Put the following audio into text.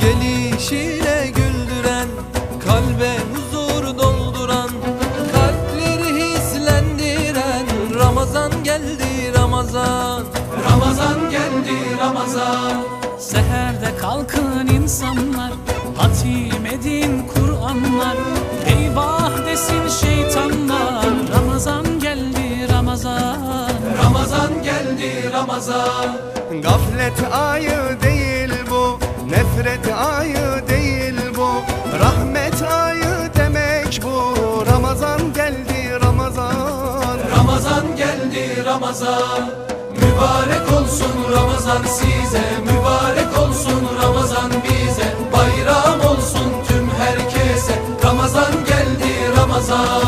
Gelişiyle güldüren Kalbe huzur dolduran Kalpleri hislendiren. Ramazan geldi Ramazan. Ramazan geldi Ramazan. Seherde kalkın insanlar Hatim edin Kur'anlar. Eyvah desin şeytanlar Ramazan geldi Ramazan. Ramazan geldi Ramazan. Gaflet ayı Nefret ayı değil bu Rahmet ayı demek bu. Ramazan geldi Ramazan. Ramazan geldi Ramazan. Mübarek olsun Ramazan size. Mübarek olsun Ramazan bize. Bayram olsun tüm herkese. Ramazan geldi Ramazan